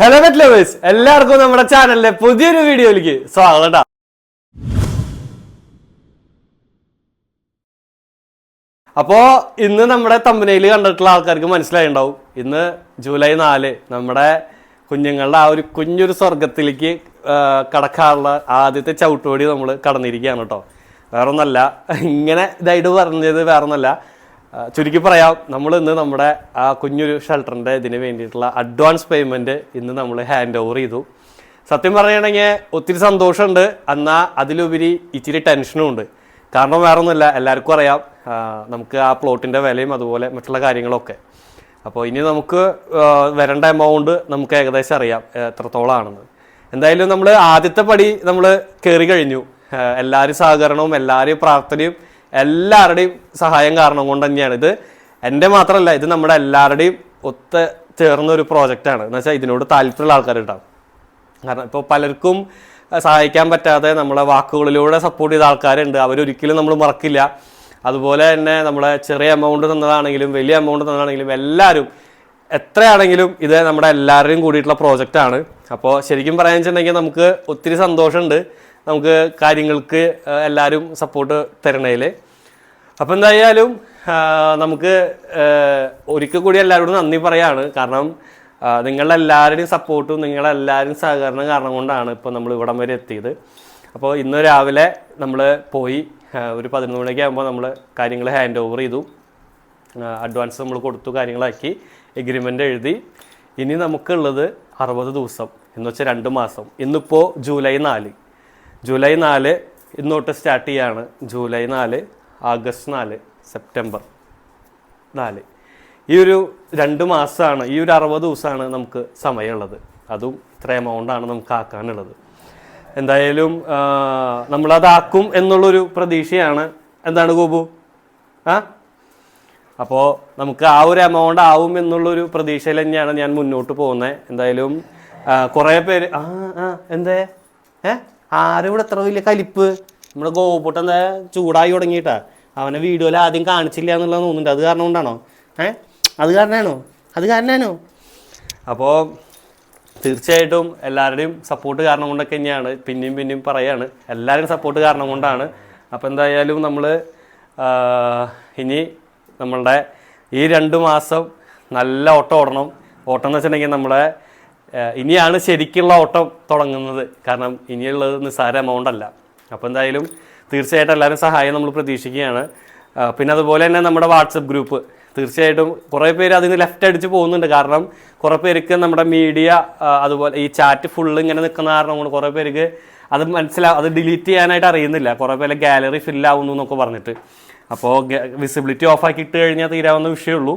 Hello bet lovers എല്ലാവർക്കും നമ്മുടെ ചാനലിലെ പുതിയൊരു വീഡിയോയിലേക്ക് സ്വാഗതം. അപ്പോ ഇന്ന് നമ്മുടെ തമ്പനയിൽ കണ്ടിട്ടുള്ള ആൾക്കാർക്ക് മനസ്സിലായിണ്ടാവും ഇന്ന് ജൂലൈ നാല് നമ്മുടെ കുഞ്ഞുങ്ങളുടെ ആ ഒരു കുഞ്ഞൊരു സ്വർഗത്തിലേക്ക് കടക്കാനുള്ള ആദ്യത്തെ ചവിട്ടുപടി നമ്മൾ കടന്നിരിക്കുകയാണ് കേട്ടോ വേറൊന്നല്ല ഇങ്ങനെ ഇതായിട്ട് പറഞ്ഞത് വേറൊന്നല്ല. ചുരുക്കി പറയാം നമ്മൾ ഇന്ന് നമ്മുടെ ആ കുഞ്ഞൊരു ഷെൽട്ടറിന്റെ ഇതിന് വേണ്ടിയിട്ടുള്ള അഡ്വാൻസ് പേയ്മെന്റ് ഇന്ന് നമ്മൾ ഹാൻഡ് ഓവർ ചെയ്തു. സത്യം പറയുകയാണെങ്കിൽ ഒത്തിരി സന്തോഷമുണ്ട്. എന്നാൽ അതിലുപരി ഇച്ചിരി ടെൻഷനും ഉണ്ട്. കാരണം വേറെ ഒന്നുമില്ല എല്ലാവർക്കും അറിയാം നമുക്ക് ആ പ്ലോട്ടിന്റെ വിലയും അതുപോലെ മറ്റുള്ള കാര്യങ്ങളൊക്കെ. അപ്പോൾ ഇനി നമുക്ക് വരേണ്ട എമൗണ്ട് നമുക്ക് ഏകദേശം അറിയാം എത്രത്തോളമാണെന്ന് എന്തായാലും നമ്മൾ ആദ്യത്തെ പടി നമ്മൾ കയറി കഴിഞ്ഞു. എല്ലാവരും സഹകരണവും എല്ലാവരെയും പ്രാർത്ഥനയും എല്ലാവരുടെയും സഹായം കാരണം കൊണ്ട് തന്നെയാണ്. ഇത് എന്റെ മാത്രമല്ല ഇത് നമ്മുടെ എല്ലാവരുടെയും ഒത്ത് ചേർന്ന ഒരു പ്രോജക്റ്റാണ് എന്ന് വെച്ചാൽ ഇതിനോട് താല്പര്യമുള്ള ആൾക്കാരുണ്ടാവും. കാരണം ഇപ്പോൾ പലർക്കും സഹായിക്കാൻ പറ്റാതെ നമ്മളെ വാക്കുകളിലൂടെ സപ്പോർട്ട് ചെയ്ത ആൾക്കാരുണ്ട്. അവരൊരിക്കലും നമ്മൾ മറക്കില്ല. അതുപോലെ തന്നെ നമ്മളെ ചെറിയ എമൗണ്ട് തന്നതാണെങ്കിലും വലിയ എമൗണ്ട് തന്നതാണെങ്കിലും എല്ലാവരും എത്രയാണെങ്കിലും ഇത് നമ്മുടെ എല്ലാവരുടെയും കൂടിയിട്ടുള്ള പ്രോജക്റ്റാണ് അപ്പോൾ ശരിക്കും പറയാൻ വെച്ചിട്ടുണ്ടെങ്കിൽ നമുക്ക് ഒത്തിരി സന്തോഷമുണ്ട്. നമുക്ക് കാര്യങ്ങൾക്ക് എല്ലാവരും സപ്പോർട്ട് തരണേൽ അപ്പം എന്തായാലും നമുക്ക് ഒരിക്കൽ കൂടി എല്ലാവരോടും നന്ദി പറയാണ്. കാരണം നിങ്ങളെല്ലാവരുടെയും സപ്പോർട്ടും നിങ്ങളെല്ലാവരും സഹകരണം കാരണം കൊണ്ടാണ് ഇപ്പോൾ നമ്മൾ ഇവിടം വരെ എത്തിയത്. അപ്പോൾ ഇന്ന് രാവിലെ നമ്മൾ പോയി ഒരു പതിനൊന്ന് മണിയൊക്കെ ആകുമ്പോൾ നമ്മൾ കാര്യങ്ങൾ ഹാൻഡ് ഓവർ ചെയ്തു. അഡ്വാൻസ് നമ്മൾ കൊടുത്തു കാര്യങ്ങളാക്കി എഗ്രിമെന്റ് എഴുതി. ഇനി നമുക്കുള്ളത് അറുപത് ദിവസം എന്ന് വെച്ചാൽ രണ്ട് മാസം. ഇന്നിപ്പോൾ ജൂലൈ നാല്. ജൂലൈ നാല് ഇന്നോട്ട് സ്റ്റാർട്ട് ചെയ്യാണ്. ജൂലൈ നാല് ആഗസ്റ്റ് നാല് സെപ്റ്റംബർ നാല്. ഈ ഒരു രണ്ട് മാസമാണ് ഈ ഒരു അറുപത് ദിവസമാണ് നമുക്ക് സമയമുള്ളത്. അതും ഇത്ര എമൗണ്ടാണ് നമുക്ക് ആക്കാനുള്ളത്. എന്തായാലും നമ്മളതാക്കും എന്നുള്ളൊരു പ്രതീക്ഷയാണ്. എന്താണ് ഗോപു? ആ? അപ്പോൾ നമുക്ക് ആ ഒരു എമൗണ്ട് ആവും എന്നുള്ളൊരു പ്രതീക്ഷയിൽ തന്നെയാണ് ഞാൻ മുന്നോട്ട് പോകുന്നത്. എന്തായാലും കുറേ പേര് ആ ആ എന്തേ? ഏ? ആരും ഇവിടെ എത്ര വലിയ കലിപ്പ്. നമ്മുടെ ഗോപുട്ട് എന്താ ചൂടായി തുടങ്ങിയിട്ടാ. അവനെ വീഡിയോയിൽ ആദ്യം കാണിച്ചില്ല എന്നുള്ളത് തോന്നുന്നുണ്ട്. അത് കാരണം കൊണ്ടാണോ? ഏ? അത് കാരണമാണോ അത് കാരണമാണോ അപ്പോൾ തീർച്ചയായിട്ടും എല്ലാവരുടെയും സപ്പോർട്ട് കാരണം കൊണ്ടൊക്കെ തന്നെയാണ്. പിന്നെയും പിന്നെയും പറയാണ്. എല്ലാവരുടെയും സപ്പോർട്ട് കാരണം കൊണ്ടാണ്. അപ്പോൾ എന്തായാലും നമ്മൾ ഇനി നമ്മളുടെ ഈ രണ്ട് മാസം നല്ല ഓട്ടം ഓടണം. ഓട്ടം എന്ന് വെച്ചിട്ടുണ്ടെങ്കിൽ നമ്മളെ ഇനിയാണ് ശരിക്കുള്ള ഓട്ടം തുടങ്ങുന്നത്. കാരണം ഇനിയുള്ളത് നിസ്സാര എമൗണ്ട് അല്ല. അപ്പോൾ എന്തായാലും തീർച്ചയായിട്ടും എല്ലാവരും സഹായം നമ്മൾ പ്രതീക്ഷിക്കുകയാണ്. പിന്നെ അതുപോലെ തന്നെ നമ്മുടെ വാട്സപ്പ് ഗ്രൂപ്പ് തീർച്ചയായിട്ടും കുറേ പേര് അതിന് ലെഫ്റ്റ് അടിച്ച് പോകുന്നുണ്ട്. കാരണം കുറേ പേർക്ക് നമ്മുടെ മീഡിയ അതുപോലെ ഈ ചാറ്റ് ഫുള്ള് ഇങ്ങനെ നിൽക്കുന്ന കാരണം കൊണ്ട് കുറേ പേർക്ക് അത് മനസ്സിലാ അത് ഡിലീറ്റ് ചെയ്യാനായിട്ട് അറിയുന്നില്ല. കുറേ പേരെ ഗാലറി ഫില്ലാവുന്നു എന്നൊക്കെ പറഞ്ഞിട്ട്. അപ്പോൾ വിസിബിലിറ്റി ഓഫ് ആക്കി ഇട്ട് കഴിഞ്ഞാൽ തീരാവുന്ന വിഷയമുള്ളൂ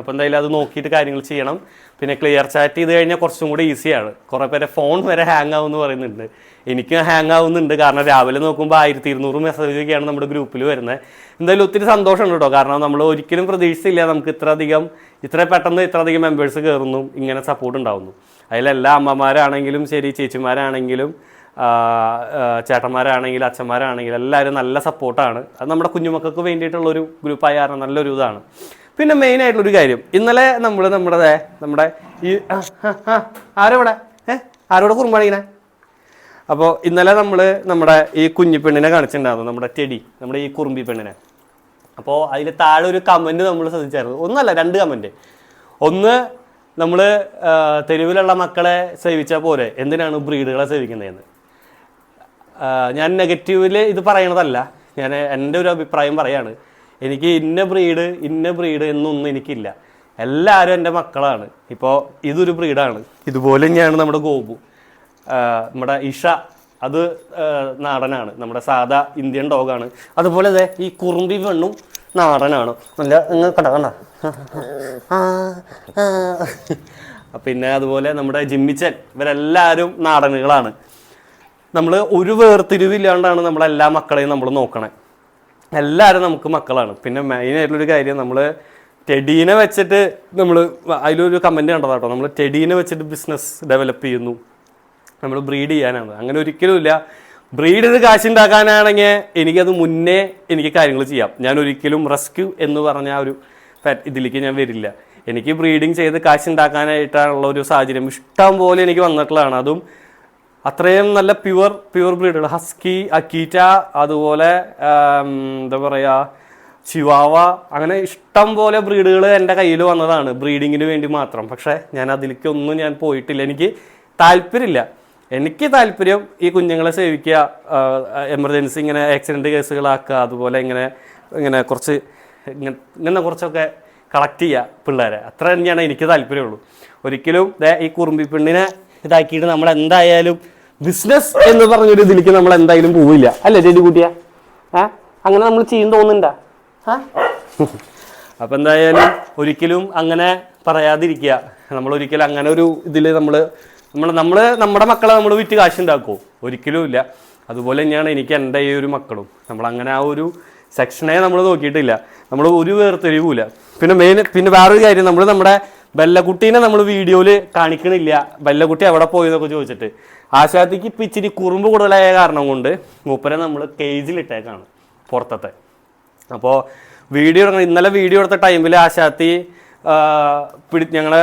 അപ്പോൾ എന്തായാലും അത് നോക്കിയിട്ട് കാര്യങ്ങൾ ചെയ്യണം. പിന്നെ ക്ലിയർ ചാറ്റ് ചെയ്ത് കഴിഞ്ഞാൽ കുറച്ചും കൂടി ഈസിയാണ് കുറേ പേരെ ഫോൺ വരെ ഹാങ് ആവും എന്ന് പറയുന്നുണ്ട്. എനിക്ക് ഹാങ് ആവുന്നുണ്ട്. കാരണം രാവിലെ നോക്കുമ്പോൾ ആയിരത്തി ഇരുന്നൂറ് മെസ്സേജൊക്കെയാണ് നമ്മുടെ ഗ്രൂപ്പിൽ വരുന്നത് എന്തായാലും ഒത്തിരി സന്തോഷമുണ്ട് കേട്ടോ. കാരണം നമ്മൾ ഒരിക്കലും പ്രതീക്ഷിച്ചില്ല നമുക്ക് ഇത്ര അധികം ഇത്ര പെട്ടെന്ന് ഇത്ര അധികം മെമ്പേഴ്സ് കയറുന്നു ഇങ്ങനെ സപ്പോർട്ട് ഉണ്ടാവുന്നു. അതിലെല്ലാ അമ്മമാരാണെങ്കിലും ശരി ചേച്ചിമാരാണെങ്കിലും ചേട്ടന്മാരാണെങ്കിലും അച്ഛന്മാരാണെങ്കിലും എല്ലാവരും നല്ല സപ്പോർട്ടാണ് അത് നമ്മുടെ കുഞ്ഞുമക്കൾക്ക് വേണ്ടിയിട്ടുള്ള ഒരു ഗ്രൂപ്പായ കാരണം നല്ലൊരു ഇതാണ്. പിന്നെ മെയിൻ ആയിട്ടുള്ളൊരു കാര്യം. ഇന്നലെ നമ്മൾ നമ്മുടെ നമ്മുടെ ഈ ആരോടെ ഏഹ് ആരോടെ കുറുമ്പാണിങ്ങനെ അപ്പോൾ ഇന്നലെ നമ്മൾ നമ്മുടെ ഈ കുഞ്ഞി പെണ്ണിനെ കാണിച്ചിട്ടുണ്ടായിരുന്നു നമ്മുടെ ടെടി നമ്മുടെ ഈ കുറുമ്പി പെണ്ണിനെ. അപ്പോൾ അതിൽ താഴെ ഒരു കമന്റ് നമ്മൾ ശ്രദ്ധിച്ചായിരുന്നു. ഒന്നല്ല രണ്ട് കമന്റ് ഒന്ന് നമ്മൾ തെരുവിലുള്ള മക്കളെ സേവിച്ചാൽ പോലെ എന്തിനാണ് ബ്രീഡുകളെ സേവിക്കുന്നതെന്ന്? ഞാൻ നെഗറ്റീവിൽ ഇത് പറയണതല്ല. ഞാൻ എന്റെ ഒരു അഭിപ്രായം പറയാണ്. എനിക്ക് ഇന്ന ബ്രീഡ് ഇന്ന ബ്രീഡ് എന്നൊന്നും എനിക്കില്ല. എല്ലാവരും എന്റെ മക്കളാണ്. ഇപ്പോൾ ഇതൊരു ബ്രീഡാണ് ഇതുപോലെ തന്നെയാണ് നമ്മുടെ ഗോപു. നമ്മുടെ ഇഷ അത് നാടനാണ്. നമ്മുടെ സാധാ ഇന്ത്യൻ ഡോഗാണ് അതുപോലെ അതെ ഈ കുറുമ്പി പെണ്ണും നാടനാണ്. നല്ല നിങ്ങൾ കണ്ട കണ്ട. പിന്നെ അതുപോലെ നമ്മുടെ ജിമ്മിച്ചൻ. ഇവരെല്ലാവരും നാടനുകളാണ്. നമ്മൾ ഒരു വേർതിരിവില്ലാണ്ടാണ് നമ്മളെല്ലാ മക്കളെയും നമ്മൾ നോക്കണേ. എല്ലാവരും നമുക്ക് മക്കളാണ്. പിന്നെ മെയിൻ ആയിട്ടുള്ളൊരു കാര്യം നമ്മൾ ടെഡീനെ വെച്ചിട്ട് നമ്മൾ അതിലൊരു കമന്റ് കണ്ടതാ കേട്ടോ നമ്മൾ ടെഡീനെ വെച്ചിട്ട് ബിസിനസ് ഡെവലപ്പ് ചെയ്യുന്നു. നമ്മൾ ബ്രീഡ് ചെയ്യാനാണ്. അങ്ങനെ ഒരിക്കലുമില്ല. ബ്രീഡ് ചെയ്ത് കാശുണ്ടാക്കാനാണെങ്കിൽ എനിക്കത് മുന്നേ എനിക്ക് കാര്യങ്ങൾ ചെയ്യാം. ഞാൻ ഒരിക്കലും റെസ്ക്യൂ എന്ന് പറഞ്ഞ ഒരു ഇതിലേക്ക് ഞാൻ വരില്ല. എനിക്ക് ബ്രീഡിങ് ചെയ്ത് കാശ് ഉണ്ടാക്കാനായിട്ടുള്ള ഒരു സാഹചര്യം ഇഷ്ടം പോലെ എനിക്ക് വന്നിട്ടുള്ളതാണ്. അതും അത്രയും നല്ല പ്യുവർ പ്യുവർ ബ്രീഡുകൾ. ഹസ്കി അക്കീറ്റ അതുപോലെ എന്താ പറയുക ചിവാവ അങ്ങനെ ഇഷ്ടം പോലെ ബ്രീഡുകൾ എന്റെ കയ്യിൽ വന്നതാണ് ബ്രീഡിങ്ങിന് വേണ്ടി മാത്രം. പക്ഷേ ഞാൻ അതിലേക്കൊന്നും ഞാൻ പോയിട്ടില്ല. എനിക്ക് താല്പര്യമില്ല. എനിക്ക് താല്പര്യം ഈ കുഞ്ഞുങ്ങളെ സേവിക്കുക എമർജൻസി ഇങ്ങനെ ആക്സിഡന്റ് കേസുകളാക്കുക അതുപോലെ ഇങ്ങനെ ഇങ്ങനെ കുറച്ച് ഇങ്ങനെ കുറച്ചൊക്കെ കളക്ട് ചെയ്യുക പിള്ളേരെ. അത്ര തന്നെയാണ് എനിക്ക് താല്പര്യമുള്ളൂ. ഒരിക്കലും ഈ കുറുമ്പി പെണ്ണിനെ ഇതാക്കിയിട്ട് നമ്മൾ എന്തായാലും ബിസിനസ് എന്ന് പറഞ്ഞൊരു ഇതിലേക്ക് നമ്മൾ എന്തായാലും പോവില്ല. അല്ലേ ചേച്ചി ആ അങ്ങനെ നമ്മൾ ചെയ്യും തോന്നുന്നുണ്ടാ? അപ്പം എന്തായാലും ഒരിക്കലും അങ്ങനെ പറയാതിരിക്കുക. നമ്മൾ ഒരിക്കലും അങ്ങനെ ഒരു ഇതിൽ നമ്മൾ നമ്മൾ നമ്മൾ നമ്മുടെ മക്കളെ നമ്മൾ വിറ്റ് കാശുണ്ടാക്കുമോ ഒരിക്കലും ഇല്ല. അതുപോലെ തന്നെയാണ് എനിക്ക് എന്റെ ഈ ഒരു മക്കളും. നമ്മൾ അങ്ങനെ ആ ഒരു സെക്ഷനെ നമ്മൾ നോക്കിയിട്ടില്ല. നമ്മൾ ഒരു വേർതിരിവില്ല പിന്നെ മെയിൻ പിന്നെ വേറൊരു കാര്യം നമ്മൾ നമ്മുടെ ബെല്ലക്കുട്ടീനെ നമ്മൾ വീഡിയോയിൽ കാണിക്കണില്ല. ബെല്ലക്കുട്ടി എവിടെ പോയി എന്നൊക്കെ ചോദിച്ചിട്ട്. ആശാത്തിക്ക് ഇപ്പം ഇച്ചിരി കുറുമ്പ് കൂടുതലായ കാരണം കൊണ്ട് മൂപ്പരെ നമ്മൾ കേജിലിട്ടേക്കാണ് പുറത്തത്തെ. അപ്പോൾ വീഡിയോ ഇന്നലെ വീഡിയോ എടുത്ത ടൈമിൽ ആശാത്തി പിടി ഞങ്ങളെ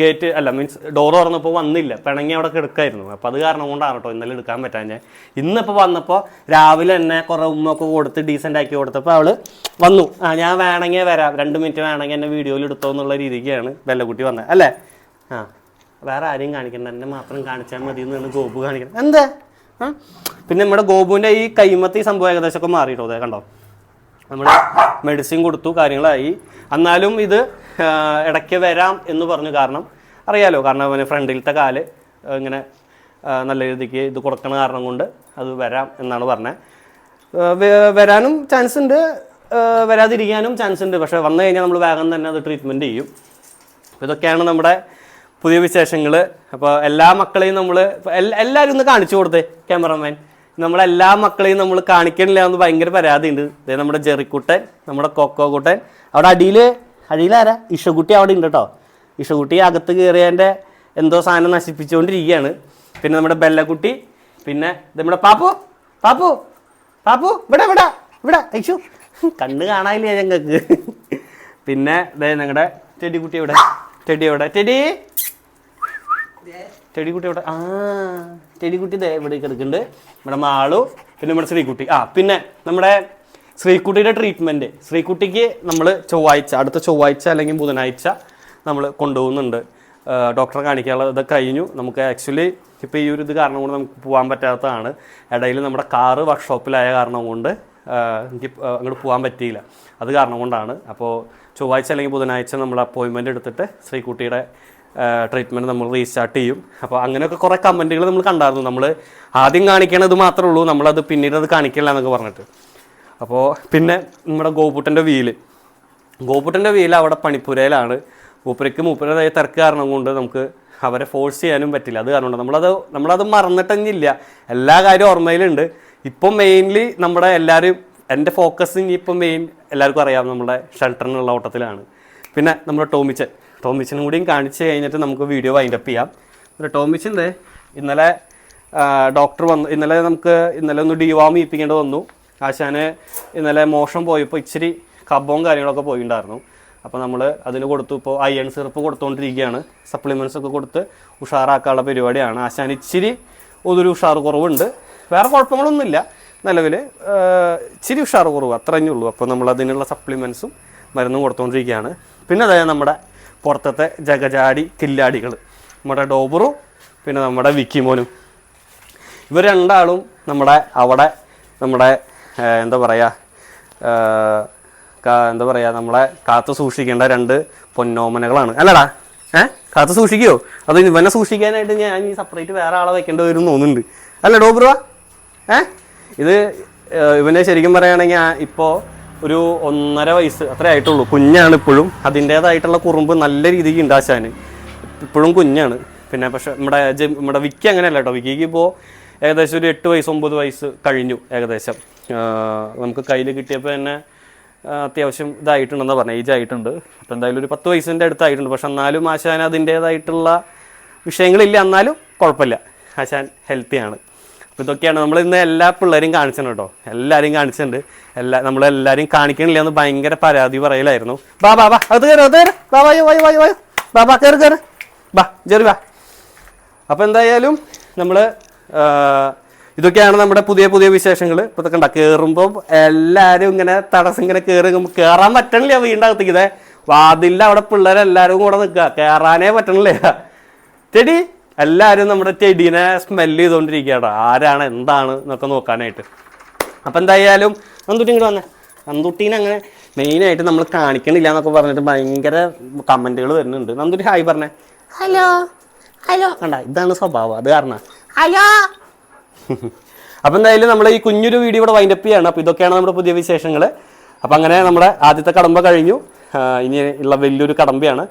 ഗേറ്റ് അല്ല മീൻസ് ഡോർ തുറന്നപ്പോൾ വന്നില്ല. പിണങ്ങി അവിടെ കിടക്കായിരുന്നു. അപ്പോൾ അത് കാരണം കൊണ്ടാണ് കേട്ടോ ഇന്നലെ എടുക്കാൻ പറ്റാഞ്ഞ. ഇന്നിപ്പോൾ വന്നപ്പോൾ രാവിലെ തന്നെ കുറേ ഉമ്മൊക്കെ കൊടുത്ത് ഡീസന്റ് ആക്കി കൊടുത്തപ്പോൾ അവൾ വന്നു. ആ ഞാൻ വേണമെങ്കിൽ വരാം. രണ്ട് മിനിറ്റ് വേണമെങ്കിൽ എന്നെ വീഡിയോയിൽ എടുത്തോ എന്നുള്ള രീതിക്കാണ് ബെല്ലക്കുട്ടി വന്നത് അല്ലേ? ആ വേറെ ആരെയും കാണിക്കണ്ട. എന്നെ മാത്രം കാണിച്ചാൽ മതി എന്നാണ് ഗോപു കാണിക്കണം എന്താ? പിന്നെ നമ്മുടെ ഗോപുവിന്റെ ഈ കൈമത്തി സംഭവം ഏകദേശമൊക്കെ മാറിയിട്ടോ? അതെ കണ്ടോ? നമ്മൾ മെഡിസിൻ കൊടുത്തു കാര്യങ്ങളായി. എന്നാലും ഇത് ഇടയ്ക്ക് വരാം എന്ന് പറഞ്ഞു കാരണം അറിയാലോ കാരണം അവന് ഫ്രണ്ടിലത്തെ കാൽ ഇങ്ങനെ നല്ല രീതിക്ക് ഇത് കൊടുക്കണ കാരണം കൊണ്ട് അത് വരാം എന്നാണ് പറഞ്ഞത് വരാനും ചാൻസ് ഉണ്ട്. വരാതിരിക്കാനും ചാൻസ് ഉണ്ട്. പക്ഷേ വന്നു കഴിഞ്ഞാൽ നമ്മൾ വേഗം തന്നെ അത് ട്രീറ്റ്മെന്റ് ചെയ്യും. ഇതൊക്കെയാണ് നമ്മുടെ പുതിയ വിശേഷങ്ങൾ അപ്പോൾ എല്ലാ മക്കളെയും നമ്മൾ എല്ലാവരും ഒന്ന് കാണിച്ചു കൊടുത്തേ ക്യാമറമാൻ നമ്മളെല്ലാ മക്കളെയും നമ്മൾ കാണിക്കണില്ല എന്ന് ഭയങ്കര പരാതിയുണ്ട്. ദേ നമ്മുടെ ജെറിക്കുട്ടൻ നമ്മുടെ കൊക്കോ കുട്ടൻ. അവിടെ അടിയിൽ അടിയിലാരാ ഇഷകുട്ടി അവിടെ ഉണ്ട് കേട്ടോ ഇഷകുട്ടി അകത്ത് കയറിയതിന്റെ എന്തോ സാധനം നശിപ്പിച്ചുകൊണ്ടിരിക്കുകയാണ്. പിന്നെ നമ്മുടെ ബെല്ലക്കുട്ടി പിന്നെ ഇത് നമ്മുടെ പാപ്പു പാപ്പു പാപ്പു ഇവിടെ ഇവിടെ ഇവിടെ അയച്ചു കണ്ണ് കാണാനില്ല ഞങ്ങൾക്ക്. പിന്നെ ഞങ്ങളുടെ ടെടി കുട്ടി എവിടെ? ടെടി എവിടെ? ടെഡി ടെഡി കുട്ടി എവിടെ? ആ ചെടികുട്ടി ഇവിടെ കിടക്കുന്നുണ്ട്. നമ്മുടെ മാളു പിന്നെ നമ്മുടെ ശ്രീകുട്ടി. ആ പിന്നെ നമ്മുടെ ശ്രീകുട്ടിയുടെ ട്രീറ്റ്മെന്റ് ശ്രീകുട്ടിക്ക് നമ്മൾ ചൊവ്വാഴ്ച അടുത്ത ചൊവ്വാഴ്ച അല്ലെങ്കിൽ ബുധനാഴ്ച നമ്മൾ കൊണ്ടുപോകുന്നുണ്ട്. ഡോക്ടറെ കാണിക്കാനുള്ള ഇത് കഴിഞ്ഞു. നമുക്ക് ആക്ച്വലി ഇപ്പോൾ ഈ ഒരു ഇത് കാരണം കൊണ്ട് നമുക്ക് പോകാൻ പറ്റാത്തതാണ്. ഇടയിൽ നമ്മുടെ കാറ് വർക്ക്ഷോപ്പിലായ കാരണം കൊണ്ട് എനിക്ക് അങ്ങോട്ട് പോകാൻ പറ്റിയില്ല. അത് കാരണം കൊണ്ടാണ്. അപ്പോൾ ചൊവ്വാഴ്ച അല്ലെങ്കിൽ ബുധനാഴ്ച നമ്മൾ അപ്പോയിൻമെന്റ് എടുത്തിട്ട് ശ്രീകുട്ടിയുടെ ട്രീറ്റ്മെന്റ് നമ്മൾ റീസ്റ്റാർട്ട് ചെയ്യും. അപ്പോൾ അങ്ങനെയൊക്കെ കുറേ കമന്റുകൾ നമ്മൾ കണ്ടായിരുന്നു. നമ്മൾ ആദ്യം കാണിക്കണത് മാത്രമേ ഉള്ളൂ. നമ്മളത് പിന്നീട് അത് കാണിക്കില്ല എന്നൊക്കെ പറഞ്ഞിട്ട്. അപ്പോൾ പിന്നെ നമ്മുടെ ഗോപുട്ടന്റെ വീൽ. ഗോപുട്ടന്റെ വീൽ അവിടെ പണിപ്പുരയിലാണ്. മൂപ്പരയ്ക്ക് മൂപ്പരതായ തിരക്ക് കാരണം കൊണ്ട് നമുക്ക് അവരെ ഫോഴ്സ് ചെയ്യാനും പറ്റില്ല. അത് കാരണം നമ്മളത് നമ്മളത് മറന്നിട്ടഞ്ഞില്ല എല്ലാ കാര്യവും ഓർമ്മയിലുണ്ട്. ഇപ്പം മെയിൻലി നമ്മുടെ എല്ലാവരും എന്റെ ഫോക്കസിങ് ഇപ്പം മെയിൻ എല്ലാവർക്കും അറിയാം നമ്മുടെ ഷെൽട്ടറിനുള്ള ഓട്ടത്തിലാണ്. പിന്നെ നമ്മുടെ ടോമിച്ചൻ. ടോമിച്ചനും കൂടിയും കാണിച്ച് കഴിഞ്ഞിട്ട് നമുക്ക് വീഡിയോ വൈൻഡപ്പ് ചെയ്യാം. ഒരു ടോമിച്ചന്റെ ഇന്നലെ ഡോക്ടർ വന്നു. ഇന്നലെ നമുക്ക് ഇന്നലെ ഒന്ന് ഡിവാം ചെയ്യിപ്പിക്കേണ്ടി വന്നു. ആശാന് ഇന്നലെ മോശം പോയപ്പോൾ ഇച്ചിരി കബവും കാര്യങ്ങളൊക്കെ പോയിണ്ടായിരുന്നു. അപ്പോൾ നമ്മൾ അതിന് കൊടുത്തു. ഇപ്പോൾ അയൺ സിറപ്പ് കൊടുത്തുകൊണ്ടിരിക്കുകയാണ് സപ്ലിമെന്റ്സ് ഒക്കെ കൊടുത്ത് ഉഷാറാക്കാനുള്ള പരിപാടിയാണ്. ആശാൻ ഇച്ചിരി ഒരു ഉഷാർ കുറവുണ്ട്. വേറെ കുഴപ്പങ്ങളൊന്നുമില്ല. നിലവിൽ ഇച്ചിരി ഉഷാർ കുറവ്. അത്രയേ ഉള്ളൂ. അപ്പോൾ നമ്മൾ അതിനുള്ള സപ്ലിമെൻസും മരുന്നും കൊടുത്തുകൊണ്ടിരിക്കുകയാണ് പിന്നെ അതായത് നമ്മുടെ പുറത്തത്തെ ജഗജാടി കില്ലാടികൾ നമ്മുടെ ഡോബറും പിന്നെ നമ്മുടെ വിക്കിമോനും ഇവർ രണ്ടാളും നമ്മുടെ അവിടെ നമ്മുടെ എന്താ പറയുക എന്താ പറയുക നമ്മളെ കാത്തു സൂക്ഷിക്കേണ്ട രണ്ട് പൊന്നോമനകളാണ്. അല്ലടാ ഏ കാത്തു സൂക്ഷിക്കുമോ അത് ഇവനെ സൂക്ഷിക്കാനായിട്ട് ഞാൻ ഈ സെപ്പറേറ്റ് വേറെ ആളെ വെക്കേണ്ടി വരും തോന്നുന്നുണ്ട്. അല്ല ഡോബ്രുവാ ഏ ഇത് ഇവനെ ശരിക്കും പറയുകയാണെങ്കിൽ ഇപ്പോൾ ഒരു ഒന്നര വയസ്സ് അത്രേ ആയിട്ടുള്ളൂ. കുഞ്ഞാണ് ഇപ്പോഴും. അതിന്റേതായിട്ടുള്ള കുറുമ്പ് നല്ല രീതിക്ക് ഉണ്ട് ആശാന് ഇപ്പോഴും കുഞ്ഞാണ്. പിന്നെ പക്ഷെ നമ്മുടെ നമ്മുടെ വിക്കി അങ്ങനെയല്ല കേട്ടോ. വിക്കിക്ക് ഇപ്പോൾ ഏകദേശം ഒരു എട്ട് വയസ്സ് ഒമ്പത് വയസ്സ് കഴിഞ്ഞു ഏകദേശം. നമുക്ക് കയ്യിൽ കിട്ടിയപ്പോൾ തന്നെ അത്യാവശ്യം ഇതായിട്ടുണ്ടെന്ന് പറഞ്ഞു. ഏജ് ആയിട്ടുണ്ട്. അപ്പോൾ എന്തായാലും ഒരു പത്ത് വയസ്സിന്റെ അടുത്തായിട്ടുണ്ട്. പക്ഷെ എന്നാലും ആശാൻ അതിന്റേതായിട്ടുള്ള വിഷയങ്ങളില്ല. എന്നാലും കുഴപ്പമില്ല. ആശാൻ ഹെൽത്തിയാണ് അപ്പോൾ ഇതൊക്കെയാണ്. നമ്മൾ ഇന്ന് എല്ലാ പിള്ളേരും കാണിച്ചിട്ടുണ്ട് കേട്ടോ. എല്ലാവരെയും കാണിച്ചിട്ടുണ്ട്. എല്ലാ നമ്മളെല്ലാവരും കാണിക്കണില്ല എന്ന് ഭയങ്കര പരാതി പറയലായിരുന്നു. ബാ ബാ ബാ അത് കയറും അത് കയറും ബാ വായോ വായോ വായോ വായോ. ബാ ബാ കയറി കയറി ബാ ജെറി ബാ. അപ്പോൾ എന്തായാലും നമ്മൾ ഇതൊക്കെയാണ് നമ്മുടെ പുതിയ പുതിയ വിശേഷങ്ങൾ ഇപ്പോൾ ഇതൊക്കെ ഉണ്ടാ കയറുമ്പോൾ എല്ലാവരും ഇങ്ങനെ തടസ്സം ഇങ്ങനെ കയറി കയറാൻ പറ്റണില്ല വീടിന്റെ അകത്തേക്ക് ഇതേ. വാതിലിന്റെ അവിടെ പിള്ളേരെല്ലാവരും കൂടെ നിൽക്കുക കയറാനേ പറ്റണില്ല. ചെടി എല്ലാവരും നമ്മുടെ ചെടീനെ സ്മെല്ല് ചെയ്തുകൊണ്ടിരിക്കുകയാണ് ആരാണ് എന്താണ് എന്നൊക്കെ നോക്കാനായിട്ട്. അപ്പം എന്തായാലും അന്തുട്ടി ഇങ്ങോട്ട് വന്നേ. നന്ദുട്ടീനെ അങ്ങനെ മെയിനായിട്ട് നമ്മൾ കാണിക്കണില്ല എന്നൊക്കെ പറഞ്ഞിട്ട് ഭയങ്കര കമന്റുകൾ വരുന്നുണ്ട്. നന്ദുട്ടി ഹായ് പറഞ്ഞേ. ഹലോ ഹലോ കണ്ട ഇതാണ് സ്വഭാവം. അത് കാരണം. ഹലോ അപ്പം എന്തായാലും നമ്മൾ ഈ കുഞ്ഞൊരു വീഡിയോ ഇവിടെ വൈൻഡപ്പ് ചെയ്യാണ്. അപ്പോൾ ഇതൊക്കെയാണ് നമ്മുടെ പുതിയ വിശേഷങ്ങൾ അപ്പം അങ്ങനെ നമ്മുടെ ആദ്യത്തെ കടമ്പ കഴിഞ്ഞു. ഇനി ഉള്ള വലിയൊരു കടമ്പയാണ്.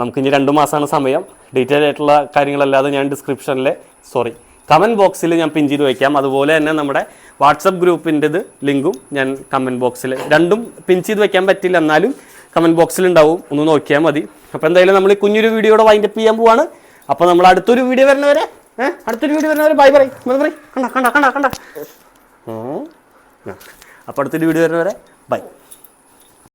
നമുക്ക് ഇനി രണ്ട് മാസമാണ് സമയം. ഡീറ്റെയിൽ ആയിട്ടുള്ള കാര്യങ്ങളല്ലാതെ ഞാൻ ഡിസ്ക്രിപ്ഷനിലെ സോറി കമന്റ് ബോക്സിൽ ഞാൻ പിൻ ചെയ്ത് വയ്ക്കാം അതുപോലെ തന്നെ നമ്മുടെ വാട്സപ്പ് ഗ്രൂപ്പിന്റെത് ലിങ്കും ഞാൻ കമന്റ് ബോക്സിൽ രണ്ടും പിൻ ചെയ്ത് വയ്ക്കാൻ പറ്റില്ല. എന്നാലും കമന്റ് ബോക്സിൽ ഉണ്ടാവും ഒന്ന് നോക്കിയാൽ മതി. അപ്പോൾ എന്തായാലും നമ്മൾ ഈ കുഞ്ഞൊരു വീഡിയോയുടെ വൈൻഡപ്പ് ചെയ്യാൻ പോവാണ്. അപ്പോൾ നമ്മൾ അടുത്തൊരു വീഡിയോ വരുന്നവരെ ഏഹ് അടുത്തൊരു വീഡിയോ വരുന്നവരെ ബൈ പറയും ബൈ പറയും. കണ്ട കണ്ട കണ്ട കണ്ട. അപ്പോൾ അടുത്തൊരു വീഡിയോ വരുന്നവരെ ബൈ